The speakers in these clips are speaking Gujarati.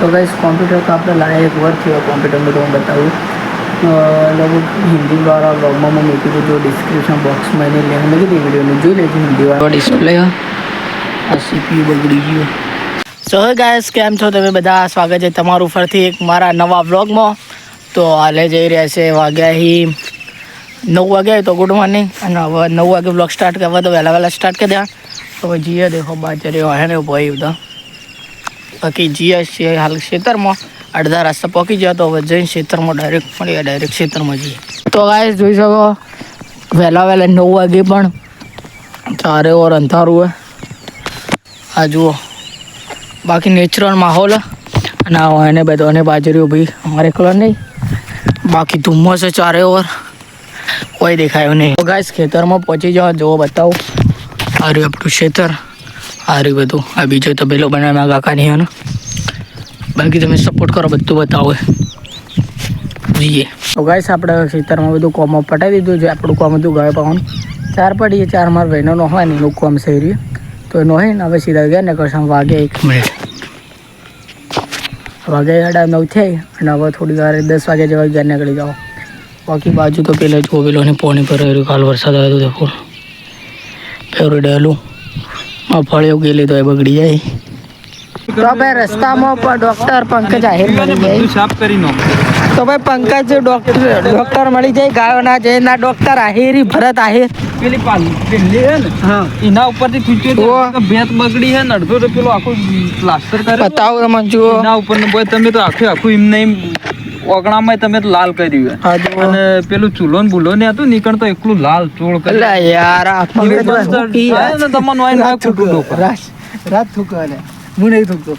તો ગાઈસ કોમ્પ્યુટર તો આપણે લાયા એક વર્ષ થયો કોમ્પ્યુટરનું તો હું બતાવું. અ, લગભગ હિન્દીવાળા બ્લોગમાં મેં મૂકી દીધું ડિસ્ક્રિપ્શન બોક્સમાં એની લિંક મૂકી દીધી વિડીયોને જોઈ લેજો હિન્દીવાળા ડિસ્પ્લે આ. સીપીયુ બગડી ગયું. સો ગાઈસ કેમ છો? તમે બધા? સ્વાગત છે તમારું ફરીથી એક મારા નવા વ્લોગમાં તો હાલે જઈ રહ્યા છે વાગ્યા હી નવ વાગે તો ગુડ મોર્નિંગ અને હવે નવ વાગે બ્લોગ સ્ટાર્ટ કરવા તો વહેલા વહેલા સ્ટાર્ટ કરી દે તો જઈએ દેખો બાજરી હે ને ભાઈ બધા. બાકી જીએ છે, હાલ ખેતરમાં અડધા રસ્તા પહોંચી ગયા તો હવે જઈને ખેતરમાં ડાયરેક્ટ મળીએ ડાયરેક્ટ ખેતરમાં જઈએ. તો ગાય જોઈ શકો, વહેલા વહેલા નવ વાગે પણ ચારે ઓર અંધારું હોય આ જુઓ, બાકી નેચરલ માહોલ અને આ એને બધાને બાજરીઓ ભાઈ અમારે કલર નહીં. બાકી ધુમ્મસ છે ચારે ઓર. કોઈ દેખાયું નહીં. ગાઈસ ખેતરમાં પહોંચી જાઓ, જુઓ બતાવું. અરે આપણું ખેતર. આ રહ્યું બધું. આ બીજો તબેલો બનાવ્યા કાકાની એનો બાકી તમે સપોર્ટ કરો બધું બતાવો. જોઈએ તો ગાઈસ આપણે ખેતરમાં બધું કોમો પટાવી દીધું છે. આપણું કોમ હતું ગાય પાવાનું. ચાર પડીએ ચાર માર બહેનો નો હોય ને એનું કોમ સહી રહ્યું. તો એનો હોય ને હવે સીધા ગયા ને કરશે વાગે એક. મિનિટ વાગે સાડા નવ થઈ અને હવે થોડી વાર દસ વાગે જેવા ઘેર નીકળી જાઓ. બાકી બાજુ તો પેલા જોવેલો ને પોણી પર રહ્યું. કાલ વરસાદ આવ્યો હતો ફૂલ ફેવરેટ ડેલું. મગફળીઓ ગયેલી તો એ બગડી જાય. તો ભાઈ રસ્તામાં પણ ડોક્ટર પંકજ આહિર મળી જાય. સાફ કરી નો તો ભાઈ પંકજ ડોક્ટર ડોક્ટર મળી જાય. ગાયોના જયના ડોક્ટર આહિરી ભરત આહિર. પેલી પાલી પેલી હે ને? હા. એના ઉપરથી ખીચ્યો. તો ભેત બગડી હે ને અડધો તો પેલો આખો પ્લાસ્ટર કરે બતાવો તમે જુઓ. એના ઉપર ને બોય તમે તો આખું આખું એમને એમ ઓગણામાં તમે તો લાલ કર્યું અને પેલું ચૂલો ને ભૂલો ને હતું નીકળતો એકલું લાલ ચોળ કરી યાર. રાત થૂકો હું નહીં થૂકતો.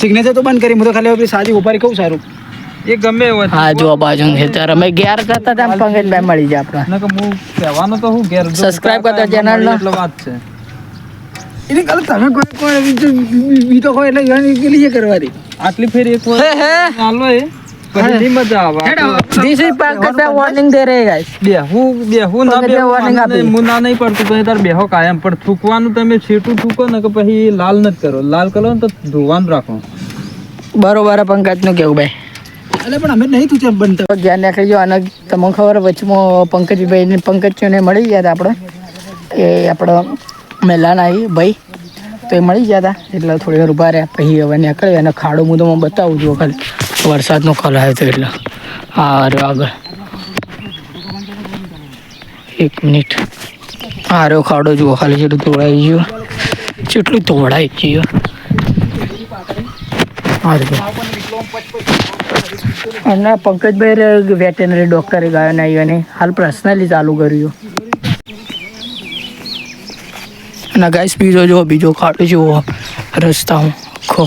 સિગ્નેચર તો- બંધ કરી હું તો ખાલી સાદી ઉપાડી કહું સારું. એ ગમે હોય. હા જો બાજુ છે ત્યારે અમે ગેર કરતા હતા પંકજભાઈ મળી જાય આપણે. હું કહેવાનું તો હું જો કરતા. એટલે વાત છે. એને કાલે તમે કોઈ કોઈ બીજો- બીજો હોય એટલે યાર પેલી છે કરવાની આટલી ફેર એક વાર હે હે. ચાલો એ. પછી મજા આવે. આપણે This is પંકજભાઈ warning દે રહે guys. બેહું બેહું ના પગથિયા બેહું warning વાંધો નહીં, આપી. હું નહીં પડતું પછી તાર બેહો કાયમ. પણ થૂકવાનું તમે છેટું થૂકો ને કે પછી લાલ નથી કરો. લાલ કરો ને તો ધોવાનું રાખો. બરોબર પંકજનું કેવું ભાઈ? એટલે પણ અમે નહીં તું બનતા ધ્યાન જ્ઞાન નાખી જો અને તમને ખબર વચમાં પંકજભાઈ ને પંકજ ને મળી ગયા હતા આપણે. એ આપણે મેલાના આવી ભાઈ. તો એ મળી ગયા હતા એટલે થોડી વાર ઊભા રહ્યા. પછી હવે નીકળી અને ખાડો હું તમને બતાવું છું ખાલી વરસાદનો કલ આવ્યો હતો એટલે. હા રહ્યો આગળ. એક મિનિટ. હા રહ્યો ખાડો જુઓ, ખાલી જેટલું તોડાઈ ગયું. જેટલું તોડાઈ ગયું. હા અને પંકજભાઈ વેટેનરી ડોક્ટરે ગાયોને આવ્યો હાલ પર્સનલી ચાલુ કર્યું. અને ગાઈસ બીજો જો બીજો ખાડો જુઓ. રસ્તા હું ખો.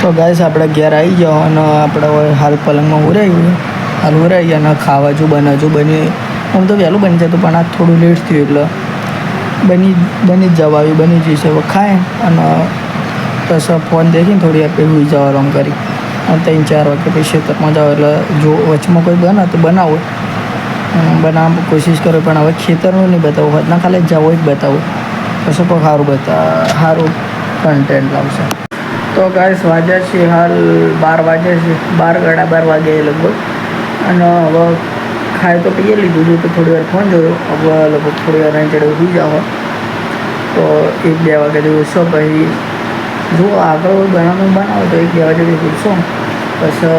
તો ગાઈસ આપણે ઘેર આવી જાઓ અને આપણે હાલ પલંગમાં ઉરાઈ હાલ ઉરાઈ ગયા અને ખાવા જો બનાવજો બની. આમ તો વહેલું બની જતું પણ આ થોડું લેટ થયું એટલે. બની બની જ જવા આવ્યું, બની જશે. હવે ખાય અને પછી ફોન દેખીને થોડી વાર પહેલું જવા આમ કરી. અને ત્રણ ચાર વાગે પછી ખેતરમાં જાઓ એટલે જો વચમાં કોઈ બને તો બનાવો. બનાવવા કોશિશ કરો, પણ હવે ખેતરનું નહીં બતાવવું હોત ના ખાલી જવો જ બતાવું. પછી કોઈ સારું બતા, સારું કન્ટેન્ટ લાવશે. તો ગાઈસ વાગ્યા છે હાલ બાર વાગ્યા છે, બાર ગાડા બાર વાગ્યા લગભગ. અને હવે ખાય તો પીએ લીધું હતું તો થોડી વાર ફોન જોયો. હવે લગભગ થોડી વાર ચડે સુઈ જાવ તો એક બે વાગે જેવું છો પછી જો આગળ બનાવવાનું બનાવો, તો એક બે વાગે જેવું પૂછશો પછી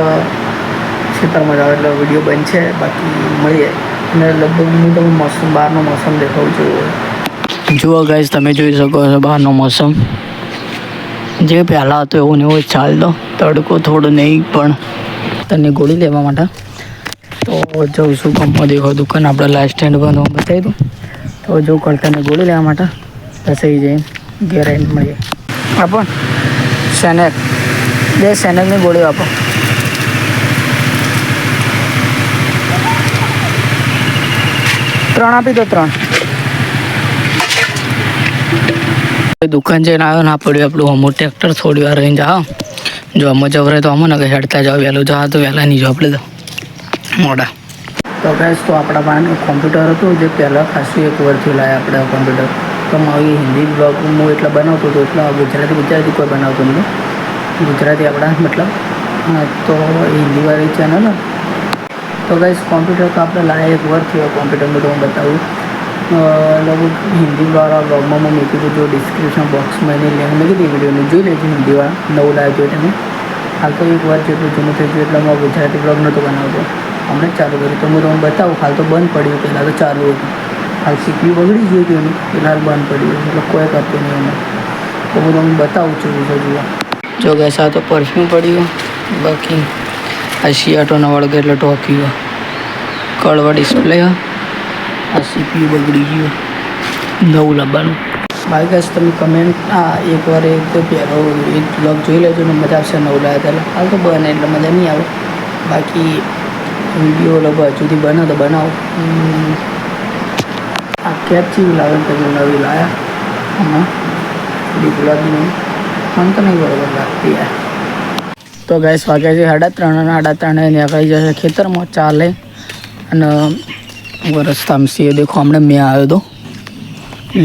ખેતરમાં જાઓ એટલે વીડિયો બનશે બાકી મળીએ. અને લગભગ હું તમને મોસમ, બહારનો મોસમ દેખાવું છું. જુઓ ગાઈસ તમે જોઈ શકો છો બહારનો મોસમ. જે પહેલાં હતો એવું ને એવું ચાલતો તડકો થોડો નહીં, પણ તને ગોળી લેવા માટે. તો જઉં છું કંપમાં દેખો દુકાન આપણે લાસ્ટ સ્ટેન્ડ બંધ બતાવી દઉં તો જો કરતાને ગોળી લેવા માટે પછી જઈને ઘેર આવીને મળીએ. આપો. સેનેક બે સેનેકની ગોળીઓ આપો. ત્રણ આપી દો ત્રણ. દુકાન જઈને આવ્યો ના પડ્યું, આપણું અમુક ટ્રેક્ટર થોડી વાર રહીને જાઓ. જો અમો જવરે તો અમો ને હેડતા જાઓ, વહેલું જાઓ તો વહેલા નહીં જો આપણે તો. મોડા. તો ગેસ તો આપણા પાસે કોમ્પ્યુટર હતું, જે પહેલાં ખાસું એક વર્ષથી લાવ્યા આપણે કોમ્પ્યુટર તો મારી હિન્દી બ્લોગ હું એટલા બનાવતો હતો, એટલે ગુજરાતી ગુજરાતી કોઈ બનાવતો નહીં ગુજરાતી આપણા, મતલબ તો હિન્દીવાળી ચેનલ ને તો ગાઈસ કોમ્પ્યુટર તો આપણે લાયા એક વર્ષ થયો કોમ્પ્યુટરનું તો હું બતાવું અ, લગભગ હિન્દીવાળા બ્લોગમાં મેં મૂકી દીધું જો ડિસ્ક્રિપ્શન બોક્સમાં એની લિંક મૂકી દીધી વિડીયોની જોઈ લેજો હિન્દીવાળા નવું લાવ્યો છે તમે હાલ તો એક વાર જેટલું જૂનું થઈ ગયું એટલે હું ગુજરાતી બ્લોગ નહોતો બનાવતો હમણાં જ ચાલુ કર્યું તો હું તમને બતાવું હાલ તો બંધ પડ્યું પહેલાં તો ચાલુ હતું હાલ સીપીયુ બગડી ગયું હતું એનું ફિલહાલ બંધ પડ્યું એટલે કોઈ કરતું નહીં એમાં તો હું તમને બતાવું છું વીડિયો જુઓ જો ગેસ આ તો પરફ્યુમ પડ્યું બાકી આ શિયાટોના વળગે એટલે ટોકી ગયો. કળવા ડિસ્પ્લે આ સીપીયુ બગડી ગયું. નવું લાવવાનું. બાકી ગેસ તમે કમેન્ટ હા એકવાર એક તો પહેલો એક બ્લોગ જોઈ લેજો ને મજા આવશે નવું લાવ્યા ત્યારે હાલ તો બને એટલે મજા નહીં આવે. બાકી વીડિયો લગભગ હજુથી બને તો બનાવો. આ કેબ ચીવી લાવે તમે નવી લાવ્યા હમણાં ગુલાબી નહીં મને તો નહીં બરોબર લાગતી યાર. તો ગેસ વાગ્યા છે સાડા ત્રણ અને સાડા ત્રણે નીકળી જશે ખેતરમાં, ચાલે. અને રસ્તામાં છીએ દેખો, હમણાં મેં આવ્યો હતો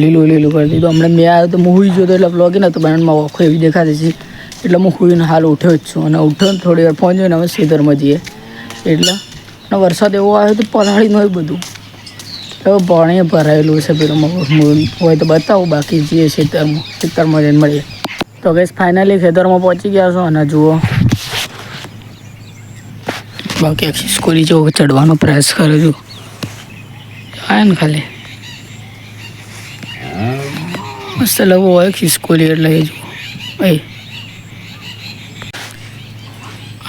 લીલું લીલું કરી દીધું. હમણાં મેં આવ્યો તો, હું હુઈ ગયો હતો એટલે બ્લોગ નહોતો બનાવવામાં ઓખો એવી દેખાતી છે એટલે હું હુઈને હાલ ઉઠ્યો જ છું. અને ઉઠ્યો થોડી વાર ફોન જોઈને હવે ખેતરમાં જઈએ. એટલે, અને વરસાદ એવો આવ્યો તો પલાળી હોય બધું. એવું પાણી ભરાયેલું છે, પેલું હોય તો બતાવું, બાકી જઈએ ખેતરમાં ખેતરમાં જઈને મળીએ. તો ગેસ ફાઇનલી ખેતરમાં પહોંચી ગયા છો અને જુઓ. બાકી આખી સ્કૂલી જેવો ચડવાનો પ્રયાસ કર્યો છું. આવે ને ખાલી. મસ્ત લગો હોય ખિસકોલી એટલે એ જુઓ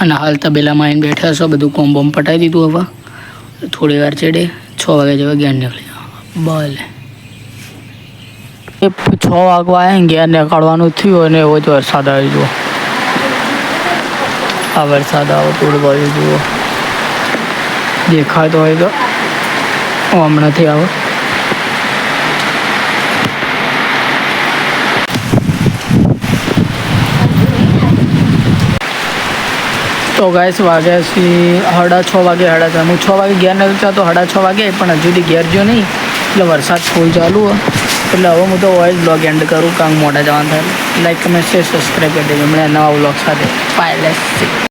અને હાલ તબેલામાં આવીને બેઠા છો, બધું કોમ બોમ પટાવી દીધું હવે. થોડી વાર ચડે, છ વાગે જેવા ગેર નીકળી જવા ભલે. એ છ વાગવા આવે ગેર નીકળવાનું થયું અને એવો જ વરસાદ આવી જુઓ આ વરસાદ આવો બાજુ જુઓ. દેખાતો હોય તો હું હમણાંથી આવો. તો ગાઈસ વાગ્યા સુધી સાડા છ વાગે, સાડા ત્રણ હું છ વાગે ઘેર નથી તો સાડા છ વાગે, પણ હજુ સુધી ઘેર જો નહીં. એટલે વરસાદ ફૂલ ચાલુ હોય એટલે હવે હું તો વોઇસ બ્લોગ એન્ડ કરું કાંક મોટા જવાનું થાય. લાઈક કમેન્ટ શેર સબસ્ક્રાઈબ કરી દેજો. હમણાં નવા બ્લોગ સાથે. પાયલેસ